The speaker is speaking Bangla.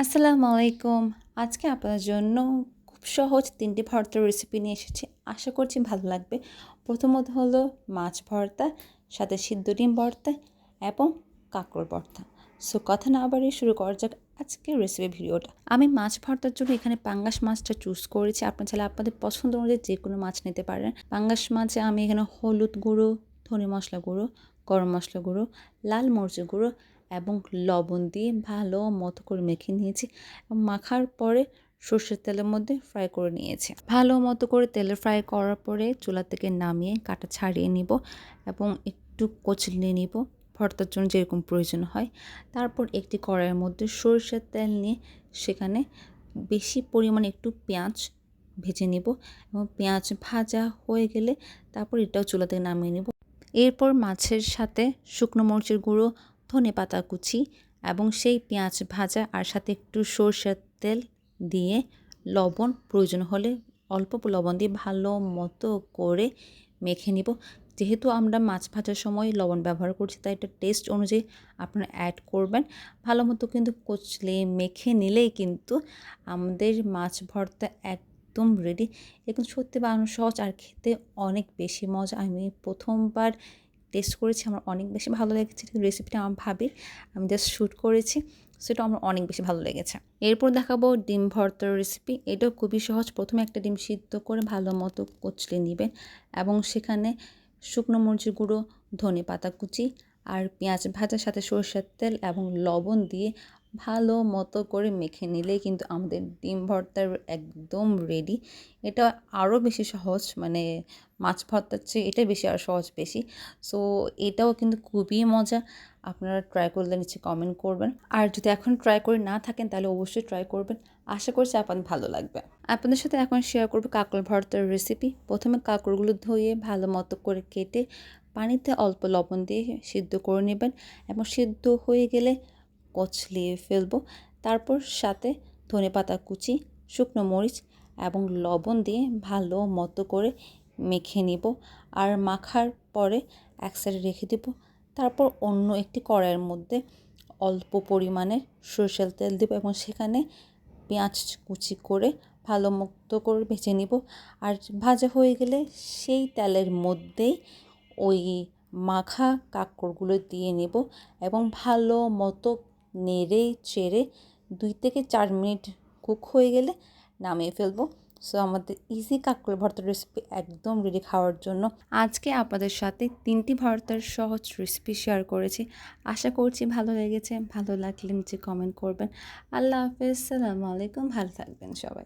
আসসালামু আলাইকুম আজকে আপনাদের জন্য খুব সহজ তিনটি ভর্তার রেসিপি নিয়ে এসেছি। আশা করছি ভালো লাগবে। প্রথমত হলো মাছ ভর্তা, সাথে সিদ্ধ ডিম ভর্তা এবং কাঁকড় ভর্তা। সো কথা না বাড়িয়ে শুরু করা যাক আজকের রেসিপি ভিডিওটা। আমি মাছ ভর্তার জন্য এখানে পাঙ্গাস মাছটা চুজ করেছি। আপনার চাইলে আপনাদের পছন্দ অনুযায়ী যে কোনো মাছ নিতে পারেন। পাঙ্গাস মাছে আমি এখানে হলুদ গুঁড়ো, ধনে মশলা গুঁড়ো, গরম মশলা গুঁড়ো, লাল মরিচের গুঁড়ো এবং লবণ দিয়ে ভালো মতো করে মেখে নিয়েছি এবং মাখার পরে সর্ষের তেলের মধ্যে ফ্রাই করে নিয়েছি। ভালো মতো করে তেলে ফ্রাই করার পরে চুলা থেকে নামিয়ে কাটা ছাড়িয়ে নিব এবং একটু কচলে নিব, ভর্তার জন্য যেরকম প্রয়োজন হয়। তারপর একটি কড়াইয়ের মধ্যে সরষের তেল নিয়ে সেখানে বেশি পরিমাণে একটু পেঁয়াজ ভেজে নিব এবং পেঁয়াজ ভাজা হয়ে গেলে তারপর এটাও চুলা থেকে নামিয়ে নিব। এরপর মাছের সাথে শুকনো মরিচের গুঁড়ো ধনে পাতা কুচি এবং সেই পেঁয়াজ ভাজা আর সাথে একটু সরষের তেল দিয়ে লবণ, প্রয়োজন হলে অল্প লবণ দিয়ে ভালো মতো করে মেখে নিব। যেহেতু আমরা মাছ ভাজার সময় লবণ ব্যবহার করছি, তাই এটা টেস্ট অনুযায়ী আপনারা অ্যাড করবেন। ভালো মতো কিন্তু কচলে মেখে নিলেই কিন্তু আমাদের মাছ ভর্তা একদম রেডি এখন সত্যি বানানো সহজ আর খেতে অনেক বেশি মজা। আমি প্রথমবার টেস্ট করেছি, আমার অনেক বেশি ভালো লেগেছে রেসিপিটা আমার ভাবি, আমি জাস্ট শ্যুট করেছি, সেটা আমার অনেক বেশি ভালো লেগেছে। এরপর দেখাবো ডিম ভর্তার রেসিপি এটাও খুবই সহজ, প্রথমে একটা ডিম সিদ্ধ করে ভালো মতো কচলে নেবেন, এবং সেখানে শুকনো মরিচের গুঁড়ো, ধনে পাতা কুচি, আর পেঁয়াজ ভাজার সাথে সরষের তেল এবং লবণ দিয়ে ভালো মতো করে মেখে নিলেই কিন্তু আমাদের ডিম ভর্তার একদম রেডি এটা আরও বেশি সহজ মানে মাছ ভর্তার চেয়ে এটাই বেশি আর সহজ বেশি। সো এটাও কিন্তু খুবই মজা। আপনারা ট্রাই করলে নিচে কমেন্ট করবেন। আর যদি এখন ট্রাই করে না থাকেন, তাহলে অবশ্যই ট্রাই করবেন। আশা করছি আপনাদের ভালো লাগবে। আপনাদের সাথে এখন শেয়ার করব কাঁকড় ভর্তার রেসিপি প্রথমে কাঁকড়গুলো ধুয়ে ভালো মতো করে কেটে পানিতে অল্প লবণ দিয়ে সিদ্ধ করে নেবেন। এবং সিদ্ধ হয়ে গেলে কচলিয়ে ফেলব। তারপর সাথে ধনে পাতা কুচি, শুকনো মরিচ এবং লবণ দিয়ে ভালো মতো করে মেখে নিব। আর মাখার পরে এক সাইডে রেখে দেব। তারপর অন্য একটি কড়াইয়ের মধ্যে অল্প পরিমাণে সরষের তেল দেবো এবং সেখানে পেঁয়াজ কুচি করে ভালো মতো করে ভেজে নিব। আর ভাজা হয়ে গেলে সেই তেলের মধ্যেই ওই মাখা কাঁকড়গুলো দিয়ে নেব এবং ভালো মতো নেড়ে চেড়ে দুই থেকে চার মিনিট কুক হয়ে গেলে নামিয়ে ফেলব। সো আমাদের ইজি কাঁকড় ভর্তার রেসিপি একদম রেডি খাওয়ার জন্য। আজকে আপনাদের সাথে তিনটি ভর্তার সহজ রেসিপি শেয়ার করেছি। আশা করছি ভালো লেগেছে। ভালো লাগলে নিচে কমেন্ট করবেন। আল্লাহ হাফেজ। সালামু আলাইকুম। ভালো থাকবেন সবাই।